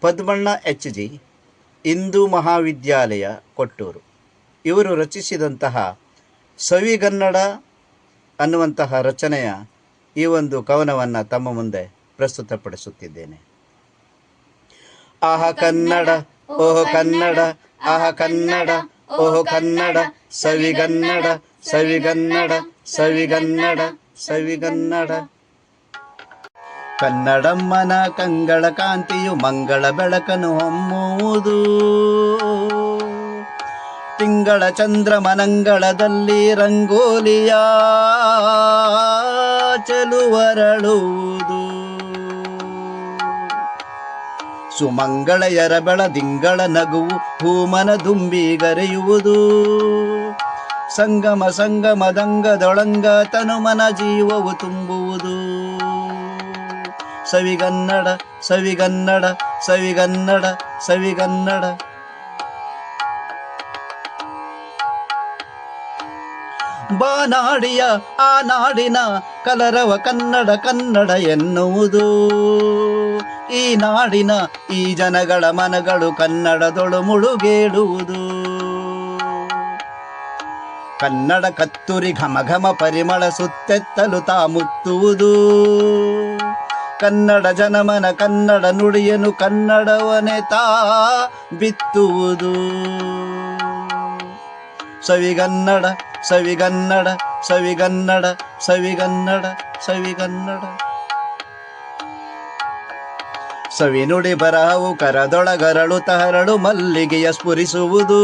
Padmanna H G Hindu ಮಹಾವಿದ್ಯಾಲಯ, ಕೊಟ್ಟೂರು. ಇವರು ರಚಿಸಿದಂತಹ ಸವಿಗನ್ನಡ ಅನ್ನುವಂತಹ ರಚನೆಯ ಈ ಒಂದು ಕವನವನ್ನು ತಮ್ಮ ಮುಂದೆ ಪ್ರಸ್ತುತಪಡಿಸುತ್ತಿದ್ದೇನೆ. ಆಹ ಕನ್ನಡ, ಓಹೋ ಕನ್ನಡ, ಆಹ ಕನ್ನಡ, ಓಹೋ ಕನ್ನಡ ಸವಿಗನ್ನಡ ಸವಿಗನ್ನಡ ಸವಿಗನ್ನಡ ಸವಿಗನ್ನಡ ಕನ್ನಡಮ್ಮನ ಕಂಗಳ ಕಾಂತಿಯು ಮಂಗಳ ಬೆಳಕನು ಹೊಮ್ಮುವುದು. ತಿಂಗಳ ಚಂದ್ರ ಮನಂಗಳದಲ್ಲಿ ರಂಗೋಲಿಯ ಚೆಲುವರಳುವುದು. ಸುಮಂಗಳಯರ ಬೆಳದಿಂಗಳ ನಗುವು ಹೂಮನ ದುಂಬಿಗರೆಯುವುದು. ಸಂಗಮ ಸಂಗಮದಂಗದೊಳಂಗ ತನುಮನ ಜೀವವು ತುಂಬುವುದು. ಸವಿಗನ್ನಡ ಸವಿಗನ್ನಡ ಸವಿಗನ್ನಡ ಸವಿಗನ್ನಡ ಬಾನಾಡಿಯ, ಆ ನಾಡಿನ ಕಲರವ ಕನ್ನಡ ಕನ್ನಡ ಎನ್ನುವುದು. ಈ ನಾಡಿನ ಈ ಜನಗಳ ಮನಗಳು ಕನ್ನಡದೊಳು ಮುಳುಗೇಡುವುದು ಕನ್ನಡ ಕತ್ತುರಿ ಘಮ ಘಮ ಪರಿಮಳ ಸುತ್ತೆತ್ತಲು ತಾ ಮುತ್ತುವುದು ಕನ್ನಡ ಜನಮನ ಕನ್ನಡ ನುಡಿಯನು ಕನ್ನಡವನೇ ತಾ ಬಿತ್ತುವುದು. ಸವಿಗನ್ನಡ ಸವಿಗನ್ನಡ ಸವಿಗನ್ನಡ ಸವಿಗನ್ನಡ ಸವಿಗನ್ನಡ. ಸವಿನುಡಿ ಬರಹವು ಕರದೊಳಗರಳು ತಹರಳು ಮಲ್ಲಿಗೆಯ ಸ್ಫುರಿಸುವುದು.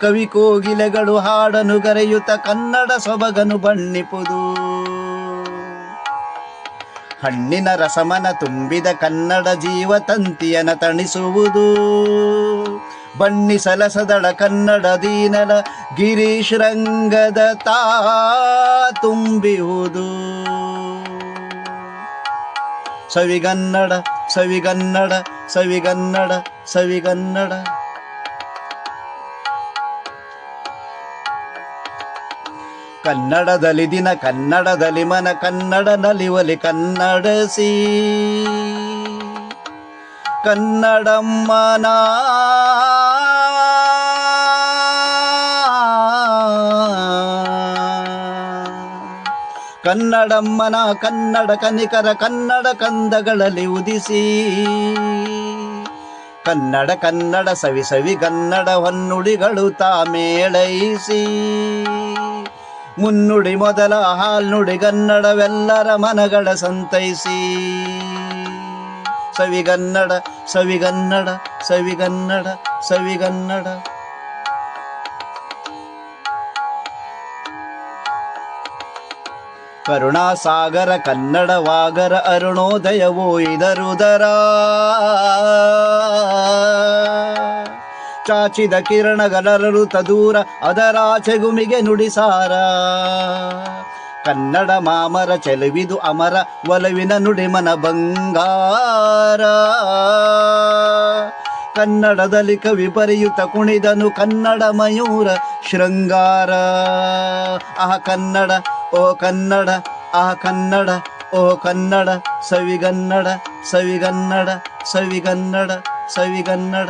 ಕವಿ ಕೋಗಿಲೆಗಳು ಹಾಡನು ಕರೆಯುತ್ತ ಕನ್ನಡ ಸೊಬಗನು ಬಣ್ಣಿಪುದು. ಹಣ್ಣಿನ ರಸಮನ ತುಂಬಿದ ಕನ್ನಡ ಜೀವ ತಂತಿಯನ ತಣಿಸುವುದು. ಬಣ್ಣಿಸಲಸದಳ ಕನ್ನಡ ದೀನಲ ಗಿರೀಶ್ರಂಗದ ತಾ ತುಂಬಿಹುದು ಸವಿಗನ್ನಡ ಸವಿಗನ್ನಡ ಸವಿಗನ್ನಡ ಸವಿಗನ್ನಡ ಕನ್ನಡದಲ್ಲಿ ದಿನ ಕನ್ನಡದಲ್ಲಿ ಮನ ಕನ್ನಡ ನಲಿವಲಿ ಕನ್ನಡಸಿ. ಕನ್ನಡಮ್ಮನ ಕನ್ನಡಮ್ಮನ ಕನ್ನಡ ಕನಿಕರ ಕನ್ನಡ ಕಂದಗಳಲ್ಲಿ ಉದಿಸಿ. ಕನ್ನಡ ಕನ್ನಡ ಸವಿ ಸವಿ ಕನ್ನಡ ಹೊನ್ನುಡಿಗಳು ತಾ ಮೇಳೈಸಿ. ಮುನ್ನುಡಿ ಮೊದಲ ಹಾಲ್ನುಡಿ ಕನ್ನಡವೆಲ್ಲರ ಮನಗಳ ಸಂತೈಸಿ. ಸವಿಗನ್ನಡ ಸವಿಗನ್ನಡ ಸವಿಗನ್ನಡ ಸವಿಗನ್ನಡ ಕರುಣಾಸಾಗರ ಕನ್ನಡವಾಗರ ಅರುಣೋದಯವೋ ಇದರುದರ ಚಾಚಿದ ಕಿರಣಗಲರರು ತದೂರ ಅದರಾಚೆಗುಮಿಗೆ ನುಡಿಸಾರ. ಕನ್ನಡ ಮಾಮರ ಚೆಲುವಿದು ಅಮರ ಒಲವಿನ ನುಡಿಮನ ಬಂಗಾರ. ಕನ್ನಡದಲ್ಲಿ ಕವಿ ಬರೆಯುತ್ತ ಕುಣಿದನು ಕನ್ನಡ ಮಯೂರ ಶೃಂಗಾರ. ಆಹ ಕನ್ನಡ, ಓ ಕನ್ನಡ, ಆಹ ಕನ್ನಡ, ಓ ಕನ್ನಡ, ಸವಿಗನ್ನಡ ಸವಿಗನ್ನಡ ಸವಿಗನ್ನಡ ಸವಿಗನ್ನಡ.